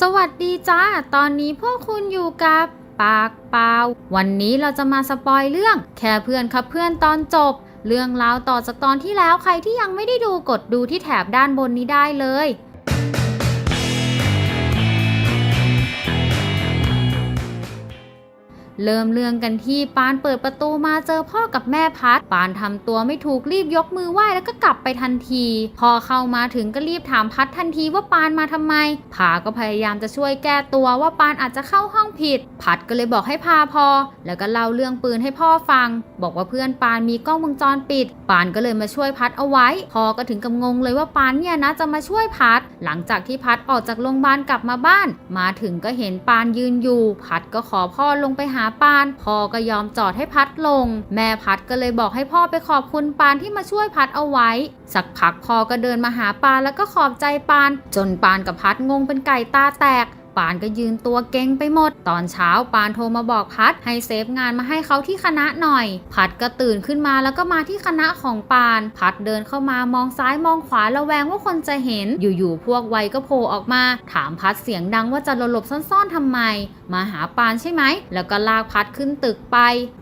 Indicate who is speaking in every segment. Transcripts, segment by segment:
Speaker 1: สวัสดีจ้า ตอนนี้พวกคุณอยู่กับปากเปล่า วันนี้เราจะมาสปอยเรื่อง แค่เพื่อนครับเพื่อนตอนจบ เรื่องราวต่อจากตอนที่แล้วใครที่ยังไม่ได้ดูกดดูที่แถบด้านบนนี้ได้เลย เริ่มเรื่องกันที่ปานเปิดประตูมาเจอพ่อกับแม่พัด ปานทำตัวไม่ถูกรีบยกมือไหว้แล้วก็กลับไปทันที พอเข้ามาถึงก็รีบถามพัดทันทีว่าปานมาทำไม ผาก็พยายามจะช่วยแก้ตัวว่าปานอาจจะเข้าห้องผิด พัดก็เลยบอกให้พาพอ แล้วก็เล่าเรื่องปืนให้พ่อฟัง บอกว่าเพื่อนปานมีกล้องวงจรปิด ปานก็เลยมาช่วยพัดเอาไว้ พอก็ถึงกับงงเลยว่าปานเนี่ยนะจะมาช่วยพัด หลังจากที่พัดออกจากโรงพยาบาลกลับมาบ้าน มาถึงก็เห็นปานยืนอยู่ พัดก็ขอพ่อลงไปหาปานพ่อก็ยอมจอดให้พัดลง แม่พัดก็เลยบอกให้พ่อไปขอบคุณปานที่มาช่วยพัดเอาไว้ สักพักพ่อก็เดินมาหาปานแล้วก็ขอบใจปาน จนปานกับพัดงงเป็นไก่ตาแตกปานก็ยืนตัวเก่งไปหมด ตอนเช้าปานโทรมาบอกพัดให้เซฟงานมาให้เขาที่คณะหน่อย พัดก็ตื่นขึ้นมาแล้วก็มาที่คณะของปาน พัดเดินเข้ามามองซ้ายมองขวาระแวงว่าคนจะเห็น อยู่ๆพวกวัยก็โผล่ออกมา ถามพัดเสียงดังว่าจะหลบๆซ่อนๆทำไมมาหาปานใช่ไหม แล้วก็ลากพัดขึ้นตึกไป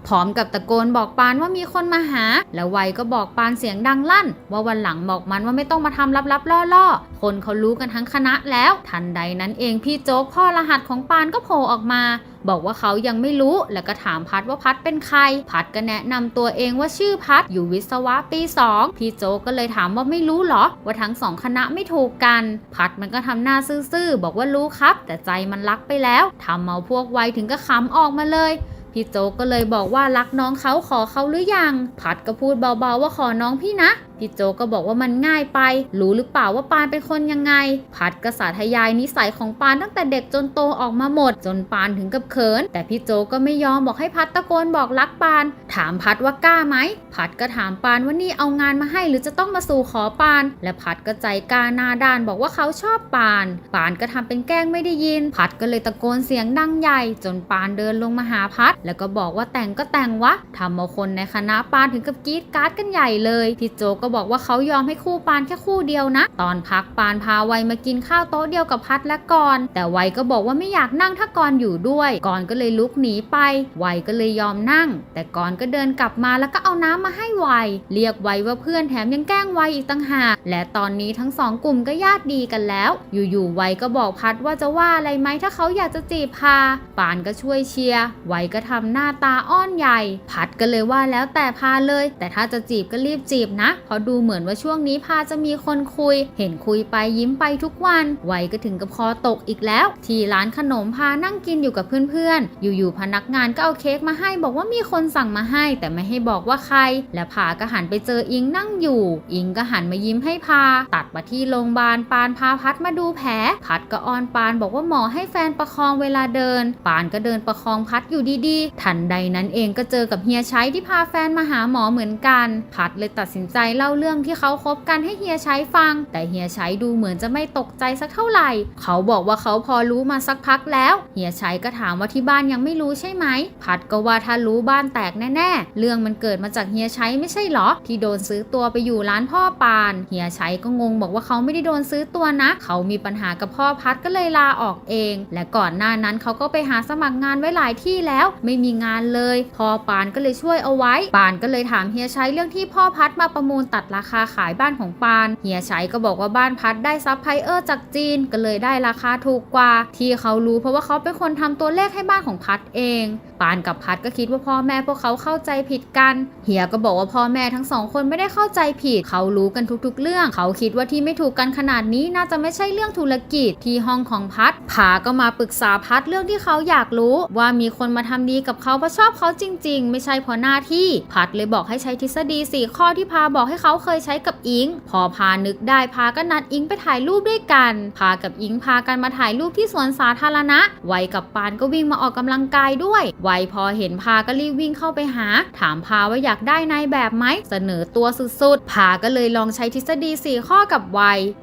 Speaker 1: พร้อมกับตะโกนบอกปานว่ามีคนมาหา แล้วไวยก็บอกปานเสียงดังลั่น ว่าวันหลังบอกมันว่าไม่ต้องมาทำลับๆล่อๆ คนเขารู้กันทั้งคณะแล้ว ทันใดนั้นเองพี่โจ๊กพ่อรหัสของปานก็โผล่ออกมา บอกว่าเขายังไม่รู้ แล้วก็ถามพัดว่าพัดเป็นใคร พัดก็แนะนำตัวเองว่าชื่อพัดอยู่วิศวะปี 2 พี่โจก็เลยถามว่าไม่รู้เหรอ ว่าทั้งสองคณะไม่ถูกกัน พัดมันก็ทำหน้าซื่อๆ บอกว่ารู้ครับ แต่ใจมันรักไปแล้วทำเอาพวกไวถึงก็ขำออกมาเลยพี่โจกก็เลยบอกว่ารักน้องเขาขอเขาหรือยัง พัดก็พูดเบาๆว่าขอน้องพี่นะ พี่โจก็บอกว่ามันง่ายไป รู้หรือเปล่าว่าปานเป็นคนยังไง พัดก็สาธยายนิสัยของปานตั้งแต่เด็กจนโตออกมาหมด จนปานถึงกับเขิน แต่พี่โจก็ไม่ยอมบอกให้พัดตะโกนบอกรักปาน ถามพัดว่ากล้าไหม พัดก็ถามปานว่านี่เอางานมาให้หรือจะต้องมาสู่ขอปาน และพัดก็ใจกล้าหน้าด้านบอกว่าเขาชอบปาน ปานก็ทำเป็นแกล้งไม่ได้ยิน พัดก็เลยตะโกนเสียงดังใหญ่ จนปานเดินลงมาหาพัด แล้วก็บอกว่าแต่งก็แต่งวะทำเอาคนในคณะปานถึงกับกรี๊ดกราร์ดกันใหญ่เลยพี่โจก็บอกว่าเขายอมให้คู่ปานแค่คู่เดียวนะ ตอนพักปานพาไวมากินข้าวโต๊ะเดียวกับพัดและกรแต่ไวก็บอกว่าไม่อยากนั่งถ้ากรอยู่ด้วยกรก็เลยลุกหนีไป ไวก็เลยยอมนั่ง แต่กรก็เดินกลับมาแล้วก็เอาน้ำมาให้ไวเรียกไวว่าเพื่อนแถมยังแกล้งไวอีกต่างหากและตอนนี้ทั้งสองกลุ่มก็ญาติดีกันแล้ว อยู่ๆไวก็บอกพัดว่าจะว่าอะไรไหมถ้าเขาอยากจะจีบพาปานก็ช่วยเชียร์ไวก็ทำหน้าตาอ้อนใหญ่ พัดก็เลยว่าแล้วแต่พาเลย แต่ถ้าจะจีบก็รีบจีบนะเพราะดูเหมือนว่าช่วงนี้พาจะมีคนคุย เห็นคุยไปยิ้มไปทุกวัน ไวก็ถึงกับคอตกอีกแล้ว ที่ร้านขนมพานั่งกินอยู่กับเพื่อนๆ อยู่ๆพนักงานก็เอาเค้กมาให้ บอกว่ามีคนสั่งมาให้ แต่ไม่ให้บอกว่าใคร และพาก็หันไปเจออิงนั่งอยู่ อิงก็หันมายิ้มให้พา ตัดมาที่โรงพยาบาลปานพาพัดมาดูแผล พัดก็อ้อนปานบอกว่าหมอให้แฟนประคองเวลาเดิน ปานก็เดินประคองพัดอยู่ดีๆ ทันใดนั้นเองก็เจอกับเฮียชัยที่พาแฟนมาหาหมอเหมือนกัน พัดเลยตัดสินใจเเล่าเรื่องที่เขาคบกันให้เฮียชัยฟัง แต่เฮียชัยดูเหมือนจะไม่ตกใจสักเท่าไหร่ เขาบอกว่าเขาพอรู้มาสักพักแล้วเฮียชัยก็ถามว่าที่บ้านยังไม่รู้ใช่ไหม พัดก็ว่าถ้ารู้บ้านแตกแน่ๆ เรื่องมันเกิดมาจากเฮียชัยไม่ใช่เหรอ ที่โดนซื้อตัวไปอยู่ร้านพ่อปานเฮียชัยก็งงบอกว่าเขาไม่ได้โดนซื้อตัวนะ เขามีปัญหากับพ่อพัดก็เลยลาออกเอง และก่อนหน้านั้นเขาก็ไปหาสมัครงานไว้หลายที่แล้ว ไม่มีงานเลย พ่อปานก็เลยช่วยเอาไว้ ปานก็เลยถามเฮียชัยเรื่องที่พ่อพัดมาประมูลตัดราคาขายบ้านของปาน เฮียชัยก็บอกว่าบ้านพัดได้ซับไพลายเออร์จากจีนก็เลยได้ราคาถูกกว่า ที่เขารู้เพราะว่าเขาเป็นคนทำตัวเลขให้บ้านของพัดเองปานกับพัดก็คิดว่าพ่อแม่พวกเขาเข้าใจผิดกัน เฮียก็บอกว่าพ่อแม่ทั้งสองคนไม่ได้เข้าใจผิด เขารู้กันทุกๆ เรื่อง เขาคิดว่าที่ไม่ถูกกันขนาดนี้น่าจะไม่ใช่เรื่องธุรกิจที่ห้องของพัดผาก็มาปรึกษาพัดเรื่องที่เขาอยากรู้ ว่ามีคนมาทำดีกับเขาเพราะชอบเขาจริง ๆ ไม่ใช่เพราะหน้าที่ พัดเลยบอกให้ใช้ทฤษฎีสี่ข้อที่พาบอกให้เขาเคยใช้กับอิง พอพานึกได้พาก็นัดอิงไปถ่ายรูปด้วยกัน พากับอิงพากันมาถ่ายรูปที่สวนสาธารณะ ไวกับปานก็วิ่งมาออกกำลังกายด้วย ไวพอเห็นพาก็รีบวิ่งเข้าไปหา ถามพาว่าอยากได้นายแบบไหม เสนอตัวสุดๆ พาก็เลยลองใช้ทฤษฎี 4 ข้อกับไว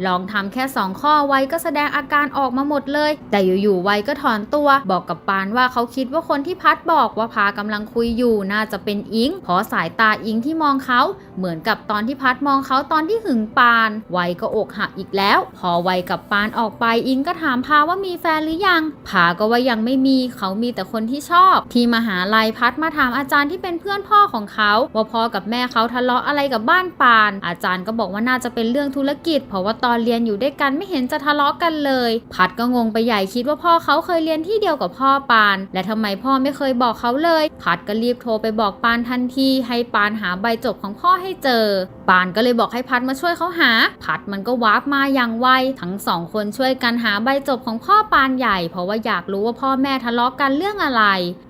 Speaker 1: ลองทำแค่ 2 ข้อไวก็แสดงอาการออกมาหมดเลย แต่อยู่ๆไวก็ถอนตัว บอกกับปานว่าเขาคิดว่าคนที่พัดบอกว่าพากำลังคุยอยู่น่าจะเป็นอิงเพราะสายตาอิงที่มองเขาเหมือนกับตอนที่พัดมองเขาตอนที่หึงปาน ไวก็อกหักอีกแล้ว พอไวกับปานออกไปอิงก็ถามพาว่ามีแฟนหรือยัง พาก็ว่ายังไม่มี เขามีแต่คนที่ชอบ ที่มหาลัยพัดมาถามอาจารย์ที่เป็นเพื่อนพ่อของเขาว่าพ่อกับแม่เขาทะเลาะอะไรกับบ้านปาน อาจารย์ก็บอกว่าน่าจะเป็นเรื่องธุรกิจ เพราะว่าตอนเรียนอยู่ด้วยกันไม่เห็นจะทะเลาะกันเลย พัดก็งงไปใหญ่คิดว่าพ่อเขาเคยเรียนที่เดียวกับพ่อปาน และทำไมพ่อไม่เคยบอกเขาเลย พัดก็รีบโทรไปบอกปานทันที ให้ปานหาใบจบของพ่อให้เจอ ปานก็เลยบอกให้พัดมาช่วยเขาหา พัดมันก็วาร์ปมาอย่างไว ทั้งสองคนช่วยกันหาใบจบของพ่อปานใหญ่ เพราะว่าอยากรู้ว่าพ่อแม่ทะเลาะกันเรื่องอะไร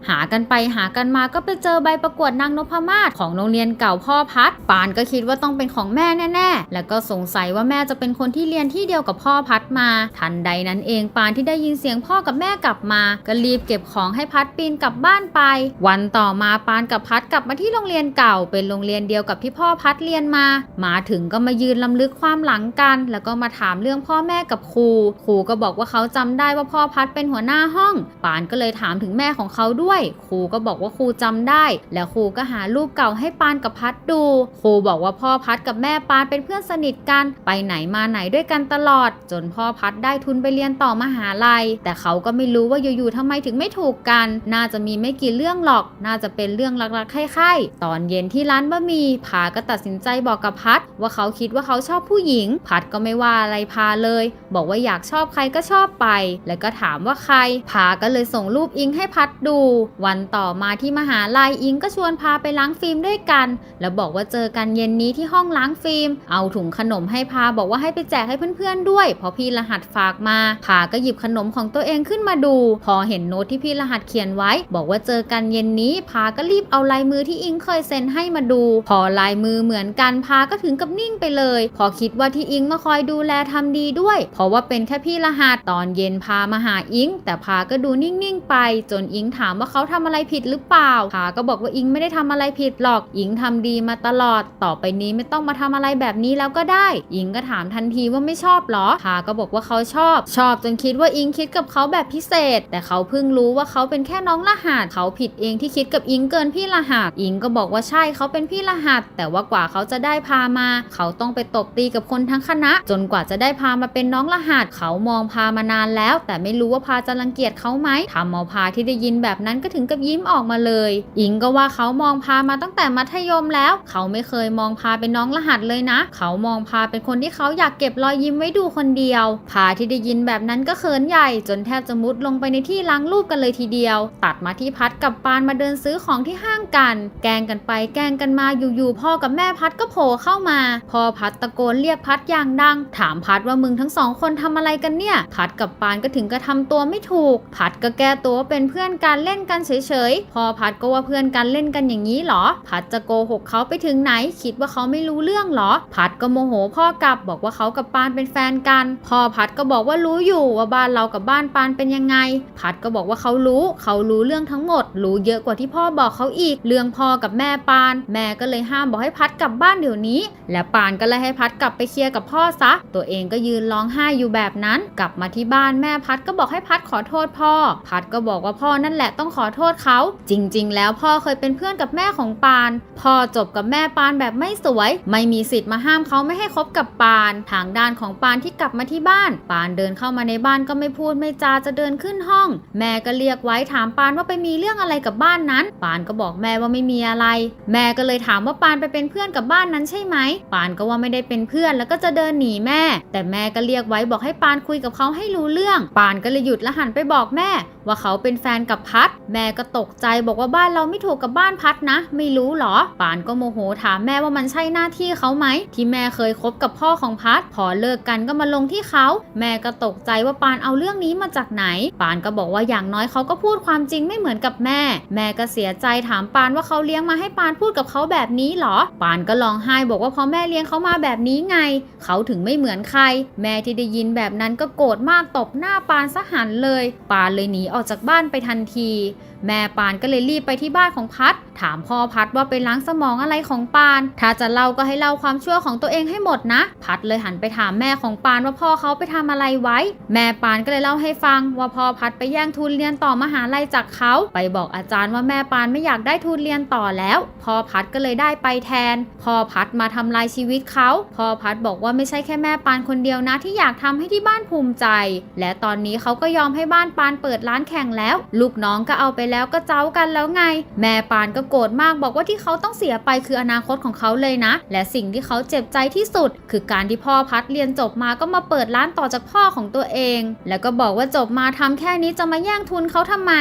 Speaker 1: หากันไปหากันมาก็ไปเจอใบประกวดนางนพมาศของโรงเรียนเก่าพ่อพัด ปานก็คิดว่าต้องเป็นของแม่แน่ๆ แล้วก็สงสัยว่าแม่จะเป็นคนที่เรียนที่เดียวกับพ่อพัดมา ทันใดนั้นเองปานที่ได้ยินเสียงพ่อกับแม่กลับมา ก็รีบเก็บของให้พัดปีนกลับบ้านไป วันต่อมาปานกับพัดกลับมาที่โรงเรียนเก่า เป็นโรงเรียนเดียวกับที่พ่อพัดเรียนมามาถึงก็มายืนลำลึกความหลังกัน แล้วก็มาถามเรื่องพ่อแม่กับครู ครูก็บอกว่าเขาจำได้ว่าพ่อพัดเป็นหัวหน้าห้อง ปานก็เลยถามถึงแม่ของเขาด้วย ครูก็บอกว่าครูจำได้ แล้วครูก็หารูปเก่าให้ปานกับพัดดู ครูบอกว่าพ่อพัดกับแม่ปานเป็นเพื่อนสนิทกัน ไปไหนมาไหนด้วยกันตลอด จนพ่อพัดได้ทุนไปเรียนต่อมหาลัย แต่เขาก็ไม่รู้ว่าอยู่ๆทำไมถึงไม่ถูกกัน น่าจะมีไม่กี่เรื่องหรอก น่าจะเป็นเรื่องรักๆใคร่ๆตอนเย็นที่ร้านบะหมี่ผาก็ตัดสินใจบอกกับพัดว่าเขาคิดว่าเขาชอบผู้หญิง พัดก็ไม่ว่าอะไรพาเลย บอกว่าอยากชอบใครก็ชอบไป แล้วก็ถามว่าใครผาก็เลยส่งรูปอิงให้พัดดู วันต่อมาที่มหาลัยอิงก็ชวนพาไปล้างฟิล์มด้วยกัน แล้วบอกว่าเจอกันเย็นนี้ที่ห้องล้างฟิล์ม เอาถุงขนมให้พาบอกว่าให้ไปแจกให้เพื่อนๆด้วย เพราะพี่รหัสฝากมา พาก็หยิบขนมของตัวเองขึ้นมาดู พอเห็นโน้ตที่พี่รหัสเขียนไว้ บอกว่าเจอกันเย็นนี้ พาก็รีบเอาลายมือที่อิงเคยเซ็นให้มาดู พอลายมือเหมือนกันพาก็ถึงกับนิ่งไปเลย พอคิดว่าที่อิงมาคอยดูแลทำดีด้วย เพราะว่าเป็นแค่พี่รหัสตอนเย็นพามาหาอิง แต่พาก็ดูนิ่งๆไป จนอิงถามว่าเขาทำอะไรผิดหรือเปล่าพาก็บอกว่าอิงไม่ได้ทำอะไรผิดหรอก อิงทำดีมาตลอด ต่อไปนี้ไม่ต้องมาทำอะไรแบบนี้แล้วก็ได้ อิงก็ถามทันทีว่าไม่ชอบหรอพาก็บอกว่าเขาชอบ ชอบจนคิดว่าอิงคิดกับเขาแบบพิเศษ แต่เขาเพิ่งรู้ว่าเขาเป็นแค่น้องรหัสเขาผิดเองที่คิดกับอิงเกินพี่รหัสอิงก็บอกว่าใช่เขาเป็นพี่รหัส แต่ว่ากว่าเขาจะได้ได้พามา เขาต้องไปตบตีกับคนทั้งคณะ จนกว่าจะได้พามาเป็นน้องรหัส เขามองพามานานแล้ว แต่ไม่รู้ว่าพาจะรังเกียจเขาไหมทำเอาพาที่ได้ยินแบบนั้นก็ถึงกับยิ้มออกมาเลย อิงก็ว่าเขามองพามาตั้งแต่มัธยมแล้ว เขาไม่เคยมองพาเป็นน้องรหัสเลยนะ เขามองพาเป็นคนที่เขาอยากเก็บรอยยิ้มไว้ดูคนเดียว พาที่ได้ยินแบบนั้นก็เขินใหญ่ จนแทบจะมุดลงไปในที่ล้างรูปกันเลยทีเดียว ตัดมาที่พัดกับปานมาเดินซื้อของที่ห้างกัน แกงกันไปแกงกันมาอยู่ๆพ่อกับแม่พัดก็โผเข้ามาพ่อพัดตะโกนเรียกพัดอย่างดัง ถามพัดว่ามึงทั้งสองคนทำอะไรกันเนี่ย พัดกับปานก็ถึงกระทำตัวไม่ถูก พัดก็แก้ตัวว่าเป็นเพื่อนกันเล่นกันเฉยๆ พอพัดก็ว่าเพื่อนกันเล่นกันอย่างนี้เหรอ พัดจะโกหกเขาไปถึงไหน คิดว่าเขาไม่รู้เรื่องเหรอ พัดก็โมโหพ่อกลับบอกว่าเขากับปานเป็นแฟนกันพ่อพัดก็บอกว่ารู้อยู่ว่าบ้านเรากับบ้านปานเป็นยังไง พัดก็บอกว่าเขารู้เขารู้เรื่องทั้งหมด รู้เยอะกว่าที่พ่อบอกเขาอีก เรื่องพ่อกับแม่ปาน แม่ก็เลยห้ามบอกให้พัดกลับบ้านเดีดี๋ยวนี้ และปานก็เลยให้พัดกลับไปเคลียร์กับพ่อซะ ตัวเองก็ยืนร้องไห้อยู่แบบนั้น กลับมาที่บ้านแม่พัดก็บอกให้พัดขอโทษพ่อ พัดก็บอกว่าพ่อนั่นแหละต้องขอโทษเขา จริง ๆ แล้วพ่อเคยเป็นเพื่อนกับแม่ของปาน พ่อจบกับแม่ปานแบบไม่สวย ไม่มีสิทธิ์มาห้ามเขาไม่ให้คบกับปาน ทางด้านของปานที่กลับมาที่บ้าน ปานเดินเข้ามาในบ้านก็ไม่พูดไม่จาจะเดินขึ้นห้อง แม่ก็เรียกไว้ถามปานว่าไปมีเรื่องอะไรกับบ้านนั้น ปานก็บอกแม่ว่าไม่มีอะไร แม่ก็เลยถามว่าปานไปเป็นเพื่อนกับบ้านนั้นใช่ไหม ปานก็ว่าไม่ได้เป็นเพื่อนแล้วก็จะเดินหนีแม่ แต่แม่ก็เรียกไว้บอกให้ปานคุยกับเขาให้รู้เรื่อง ปานก็เลยหยุดและหันไปบอกแม่ว่าเขาเป็นแฟนกับพัด แม่ก็ตกใจบอกว่าบ้านเราไม่ถูกกับบ้านพัดนะ ไม่รู้หรอ ปานก็โมโหถามแม่ว่ามันใช่หน้าที่เขาไหม ที่แม่เคยคบกับพ่อของพัด พอเลิกกันก็มาลงที่เขา แม่ก็ตกใจว่าปานเอาเรื่องนี้มาจากไหน ปานก็บอกว่าอย่างน้อยเขาก็พูดความจริงไม่เหมือนกับแม่ แม่ก็เสียใจถามปานว่าเขาเลี้ยงมาให้ปานพูดกับเขาแบบนี้หรอ ปานก็ร้องไห้บอกว่าเพราะแม่เลี้ยงเขามาแบบนี้ไง เขาถึงไม่เหมือนใคร แม่ที่ได้ยินแบบนั้นก็โกรธมากตบหน้าปานซะหันเลย ปานเลยหนีออกอกจากบ้านไปทันที แม่ปานก็เลยรีบไปที่บ้านของพัด ถามพ่อพัดว่าไปล้างสมองอะไรของปาน ถ้าจะเล่าก็ให้เล่าความชั่วของตัวเองให้หมดนะ พัดเลยหันไปถามแม่ของปานว่าพ่อเขาไปทำอะไรไว้ แม่ปานก็เลยเล่าให้ฟัง ว่าพ่อพัดไปแย่งทุนเรียนต่อมหาลัยจากเขา ไปบอกอาจารย์ว่าแม่ปานไม่อยากได้ทุนเรียนต่อแล้วพ่อพัดก็เลยได้ไปแทนพ่อพัดมาทำลายชีวิตเขาพ่อพัดบอกว่าไม่ใช่แค่แม่ปานคนเดียวนะที่อยากทำให้ที่บ้านภูมิใจ และตอนนี้เขาก็ยอมให้บ้านปานเปิดร้านแข่งแล้ว ลูกน้องก็เอาไปแล้วก็เจ้ากันแล้วไง แม่ปานก็โกรธมากบอกว่าที่เขาต้องเสียไปคืออนาคตของเขาเลยนะ และสิ่งที่เขาเจ็บใจที่สุด คือการที่พ่อพัดเรียนจบมาก็มาเปิดร้านต่อจากพ่อของตัวเอง แล้วก็บอกว่าจบมาทำแค่นี้จะมาแย่งทุนเขาทำไม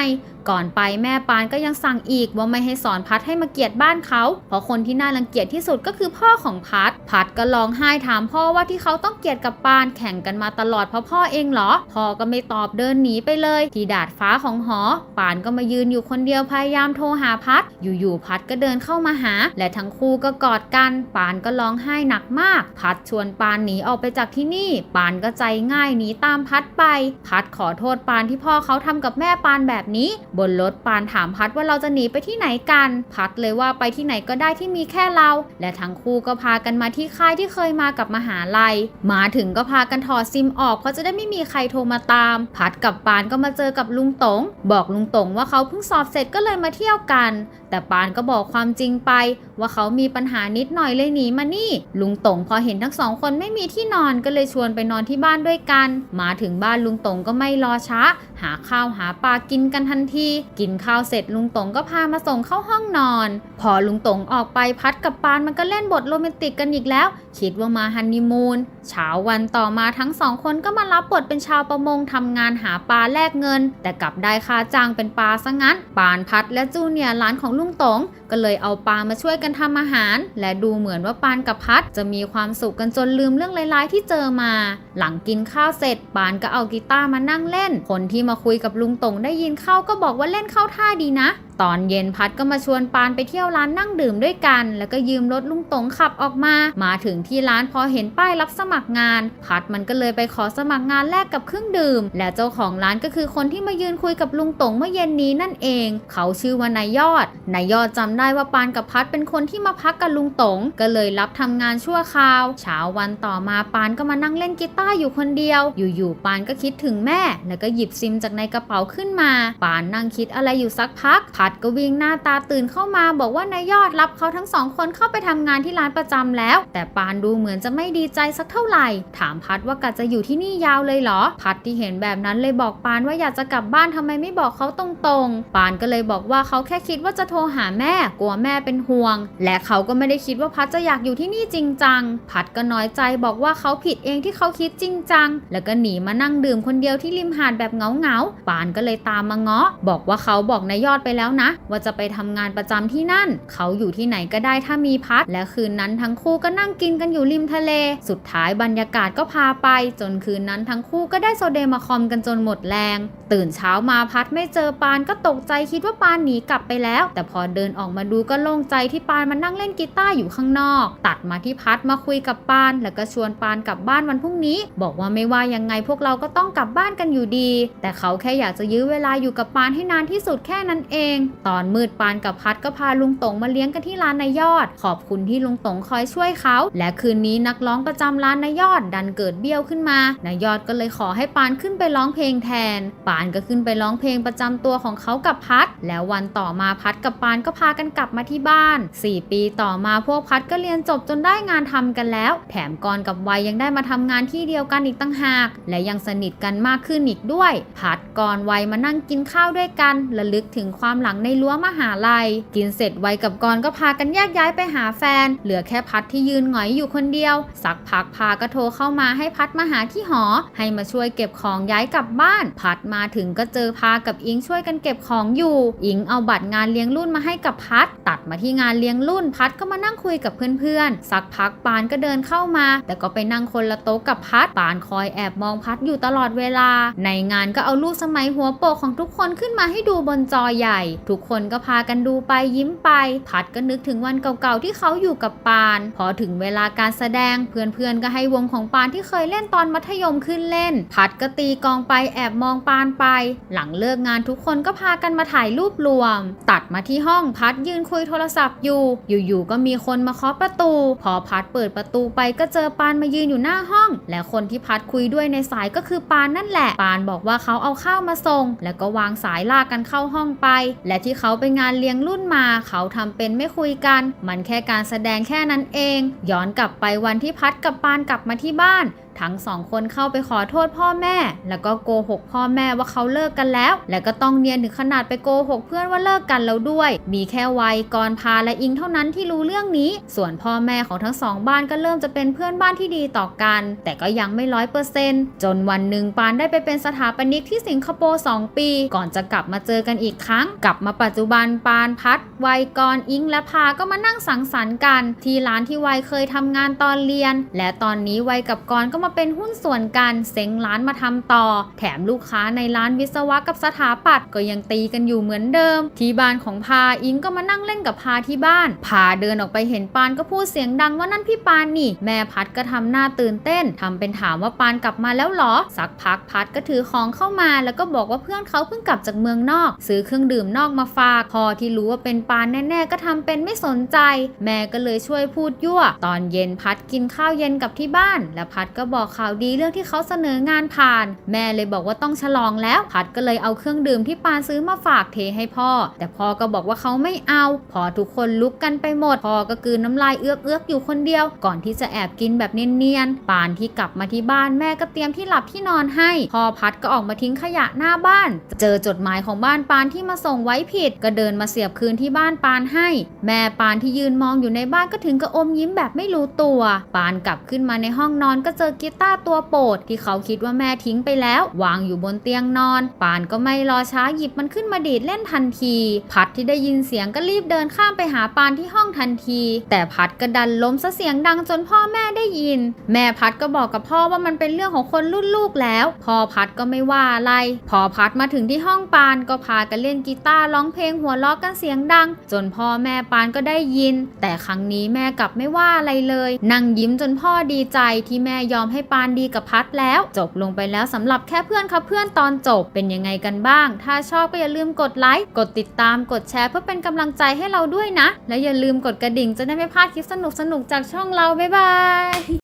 Speaker 1: ก่อนไปแม่ปานก็ยังสั่งอีกว่าไม่ให้สอนพัดให้มาเกลียดบ้านเขาเพราะคนที่น่ารังเกียจที่สุดก็คือพ่อของพัด พัดก็ร้องไห้ถามพ่อว่าที่เขาต้องเกลียดกับปานแข่งกันมาตลอดเพราะพ่อเองเหรอ พ่อก็ไม่ตอบเดินหนีไปเลย ที่ดาดฟ้าของหอ ปานก็มายืนอยู่คนเดียวพยายามโทรหาพัด อยู่ๆพัดก็เดินเข้ามาหา และทั้งคู่ก็กอดกัน ปานก็ร้องไห้หนักมาก พัดชวนปานหนีออกไปจากที่นี่ ปานก็ใจง่ายหนีตามพัดไป พัดขอโทษปานที่พ่อเขาทำกับแม่ปานแบบนี้บนรถปานถามพัดว่าเราจะหนีไปที่ไหนกัน พัดเลยว่าไปที่ไหนก็ได้ที่มีแค่เรา และทั้งคู่ก็พากันมาที่ค่ายที่เคยมากับมหาลัย มาถึงก็พากันถอดซิมออกเพราะจะได้ไม่มีใครโทรมาตาม พัดกับปานก็มาเจอกับลุงตง บอกลุงตงว่าเขาเพิ่งสอบเสร็จก็เลยมาเที่ยวกัน แต่ปานก็บอกความจริงไป ว่าเขามีปัญหานิดหน่อยเลยหนีมานี่ ลุงตงพอเห็นทั้งสองคนไม่มีที่นอนก็เลยชวนไปนอนที่บ้านด้วยกัน มาถึงบ้านลุงตงก็ไม่รอช้า หาข้าวหาปลากินกันทันทีกินข้าวเสร็จลุงตงก็พามาส่งเข้าห้องนอน พอลุงตงออกไปพัดกับปานมันก็เล่นบทโรแมนติกกันอีกแล้ว คิดว่ามาฮันนีมูนเช้าวันต่อมาทั้งสองคนก็มารับบทเป็นชาวประมงทำงานหาปลาแลกเงิน แต่กลับได้ค่าจ้างเป็นปลาซะงั้น ปานพัดและจูเนียร์หลานของลุงตงก็เลยเอาปลามาช่วยกันทำอาหาร และดูเหมือนว่าปานกับพัดจะมีความสุขกันจนลืมเรื่องร้ายๆที่เจอมา หลังกินข้าวเสร็จปานก็เอากีตาร์มานั่งเล่น คนที่มาคุยกับลุงตงได้ยินเข้าก็บอกอกว่าเล่นเข้าท่าดีนะ ตอนเย็นพัดก็มาชวนปานไปเที่ยวร้านนั่งดื่มด้วยกัน แล้วก็ยืมรถลุงตงขับออกมา มาถึงที่ร้านพอเห็นป้ายรับสมัครงาน พัดมันก็เลยไปขอสมัครงานแลกกับเครื่องดื่ม และเจ้าของร้านก็คือคนที่มายืนคุยกับลุงตงเมื่อเย็นนี้นั่นเอง เขาชื่อว่านายยอดนายยอดจำได้ว่าปานกับพัดเป็นคนที่มาพักกับลุงตงก็เลยรับทำงานชั่วคราวเช้าวันต่อมาปานก็มานั่งเล่นกีตาร์อยู่คนเดียว อยู่ๆปานก็คิดถึงแม่ แล้วก็หยิบซิมจากในกระเป๋าขึ้นมา ปานนั่งคิดอะไรอยู่สักพักพัดก็วิ่งหน้าตาตื่นเข้ามาบอกว่านายยอดรับเขาทั้งสองคนเข้าไปทำงานที่ร้านประจำแล้ว แต่ปานดูเหมือนจะไม่ดีใจสักเท่าไหร่ ถามพัดว่ากะจะอยู่ที่นี่ยาวเลยเหรอ พัดที่เห็นแบบนั้นเลยบอกปานว่าอยากจะกลับบ้านทำไมไม่บอกเขาตรงๆ ปานก็เลยบอกว่าเขาแค่คิดว่าจะโทรหาแม่ กลัวแม่เป็นห่วง และเขาก็ไม่ได้คิดว่าพัดจะอยากอยู่ที่นี่จริงจัง พัดก็น้อยใจบอกว่าเขาผิดเองที่เขาคิดจริงจัง แล้วก็หนีมานั่งดื่มคนเดียวที่ริมหาดแบบเงาๆ ปานก็เลยตามมาเงาะ บอกว่าเขาบอกนายยอดไปแล้วนะ ว่าจะไปทำงานประจำที่นั่น เขาอยู่ที่ไหนก็ได้ถ้ามีพัด และคืนนั้นทั้งคู่ก็นั่งกินกันอยู่ริมทะเล สุดท้ายบรรยากาศก็พาไป จนคืนนั้นทั้งคู่ก็ได้โซเดมาคอมกันจนหมดแรง ตื่นเช้ามาพัดไม่เจอปานก็ตกใจคิดว่าปานหนีกลับไปแล้ว แต่พอเดินออกมาดูก็โล่งใจที่ปานมานั่งเล่นกีตาร์อยู่ข้างนอก ตัดมาที่พัดมาคุยกับปาน แล้วก็ชวนปานกลับบ้านวันพรุ่งนี้ บอกว่าไม่ว่ายังไงพวกเราก็ต้องกลับบ้านกันอยู่ดี แต่เขาแค่อยากจะยื้อเวลาอยู่กับปานให้นานที่สุดแค่นั้นเองตอนมืดปานกับพัดก็พาลุงตงมาเลี้ยงกันที่ร้านนายยอด ขอบคุณที่ลุงตงคอยช่วยเขา และคืนนี้นักร้องประจำร้านนายยอดดันเกิดเบี้ยวขึ้นมานายยอดก็เลยขอให้ปานขึ้นไปร้องเพลงแทน ปานก็ขึ้นไปร้องเพลงประจำตัวของเขากับพัด แล้ววันต่อมาพัดกับปานก็พากันกลับมาที่บ้าน 4 ปีต่อมาพวกพัดก็เรียนจบจนได้งานทำกันแล้ว แถมกรกับวัยยังได้มาทำงานที่เดียวกันอีกตั้งหาก และยังสนิทกันมากขึ้นอีกด้วย พัดกรวัยมานั่งกินข้าวด้วยกันระลึกถึงความหลังในรั้วมหาลัย กินเสร็จไวกับกรก็พากันแยกย้ายไปหาแฟน เหลือแค่พัดที่ยืนหงอยอยู่คนเดียว สักพักพาก็โทรเข้ามาให้พัดมาหาที่หอ ให้มาช่วยเก็บของย้ายกลับบ้าน พัดมาถึงก็เจอพากับอิงช่วยกันเก็บของอยู่ อิงเอาบัตรงานเลี้ยงรุ่นมาให้กับพัด ตัดมาที่งานเลี้ยงรุ่นพัดก็มานั่งคุยกับเพื่อนๆสักพักปานก็เดินเข้ามา แต่ก็ไปนั่งคนละโต๊ะกับพัดปานคอยแอบมองพัดอยู่ตลอดเวลา ในงานก็เอารูปสมัยหัวโปกของทุกคนขึ้นมาให้ดูบนจอใหญ่ทุกคนก็พากันดูไปยิ้มไปพัดก็นึกถึงวันเก่าๆที่เขาอยู่กับปาน พอถึงเวลาการแสดงเพื่อนๆก็ให้วงของปานที่เคยเล่นตอนมัธยมขึ้นเล่นพัดก็ตีกองไปแอบมองปานไป หลังเลิกงานทุกคนก็พากันมาถ่ายรูปรวม ตัดมาที่ห้องพัดยืนคุยโทรศัพท์อยู่ อยู่ๆก็มีคนมาเคาะประตู พอพัดเปิดประตูไปก็เจอปานมายืนอยู่หน้าห้อง และคนที่พัดคุยด้วยในสายก็คือปานนั่นแหละ ปานบอกว่าเขาเอาข้าวมาส่ง แล้วก็วางสายลากกันเข้าห้องไปและที่เขาไปงานเลี้ยงรุ่นมา เขาทำเป็นไม่คุยกัน มันแค่การแสดงแค่นั้นเอง ย้อนกลับไปวันที่พัดกับปานกลับมาที่บ้าน ทั้งสองคนเข้าไปขอโทษพ่อแม่ แล้วก็โกหกพ่อแม่ว่าเขาเลิกกันแล้ว และก็ต้องเนียนถึงขนาดไปโกหกเพื่อนว่าเลิกกันแล้วด้วย มีแค่วัยกรพาและอิงเท่านั้นที่รู้เรื่องนี้ ส่วนพ่อแม่ของทั้งสองบ้านก็เริ่มจะเป็นเพื่อนบ้านที่ดีต่อกัน แต่ก็ยังไม่ร้อยเปอร์เซนต์จนวันหนึ่งปานได้ไปเป็นสถาปนิกที่สิงคโปร์2ปี ก่อนจะกลับมาเจอกันอีกครั้ง กลับมาปัจจุบันปานพัดวัยกรอิงและพาก็มานั่งสังสรรค์กัน ที่ร้านที่วัยเคยทำงานตอนเรียน และตอนนี้วัยกับกรก็มาเป็นหุ้นส่วนกันเซ็งร้านมาทำต่อ แถมลูกค้าในร้านวิศวะกับสถาปัตย์ก็ยังตีกันอยู่เหมือนเดิม ที่บ้านของพาอิงก็มานั่งเล่นกับพาที่บ้าน พาเดินออกไปเห็นปานก็พูดเสียงดังว่านั่นพี่ปานนี่ แม่พัดก็ทำหน้าตื่นเต้นทำเป็นถามว่าปานกลับมาแล้วหรอ สักพักพัดก็ถือของเข้ามา แล้วก็บอกว่าเพื่อนเขาเพิ่งกลับจากเมืองนอก ซื้อเครื่องดื่มนอกมาฝาก พอที่รู้ว่าเป็นปานแน่ๆก็ทำเป็นไม่สนใจ แม่ก็เลยช่วยพูดยั่ว ตอนเย็นพัดกินข้าวเย็นกับที่บ้าน และพัดก็บอกข่าวดีเรื่องที่เขาเสนองานผ่าน แม่เลยบอกว่าต้องฉลองแล้วพัดก็เลยเอาเครื่องดื่มที่ปานซื้อมาฝากเทให้พ่อ แต่พ่อก็บอกว่าเขาไม่เอา พอทุกคนลุกกันไปหมด พ่อก็กืนน้ำลายเอื้อกๆอยู่คนเดียว ก่อนที่จะแอบกินแบบเนียนๆปานที่กลับมาที่บ้านแม่ก็เตรียมที่หลับที่นอนให้ พ่อพัดก็ออกมาทิ้งขยะหน้าบ้าน เจอจดหมายของบ้านปานที่มาส่งไว้ผิด ก็เดินมาเสียบคืนที่บ้านปานให้ แม่ปานที่ยืนมองอยู่ในบ้านก็ถึงกับอมยิ้มแบบไม่รู้ตัว ปานกลับขึ้นมาในห้องนอนก็เจอกีตาร์ตัวโปรดที่เขาคิดว่าแม่ทิ้งไปแล้ว วางอยู่บนเตียงนอน ปานก็ไม่รอช้าหยิบมันขึ้นมาดีดเล่นทันที พัดที่ได้ยินเสียงก็รีบเดินข้ามไปหาปานที่ห้องทันที แต่พัดก็ดันล้มซะเสียงดังจนพ่อแม่ได้ยิน แม่พัดก็บอกกับพ่อว่ามันเป็นเรื่องของคนรุ่นลูกแล้ว พ่อพัดก็ไม่ว่าอะไร พอพัดมาถึงที่ห้องปานก็พากันเล่นกีตาร์ร้องเพลงหัวเราะกันเสียงดัง จนพ่อแม่ปานก็ได้ยิน แต่ครั้งนี้แม่กลับไม่ว่าอะไรเลย นั่งยิ้มจนพ่อดีใจที่แม่ยอมมให้ปานดีกับพัดแล้ว จบลงไปแล้วสำหรับแค่เพื่อนครับเพื่อนตอนจบเป็นยังไงกันบ้าง ถ้าชอบก็อย่าลืมกดไลค์กดติดตามกดแชร์เพื่อเป็นกำลังใจให้เราด้วยนะ และอย่าลืมกดกระดิ่งจะได้ไม่พลาดคลิปสนุกๆจากช่องเราบ๊ายบาย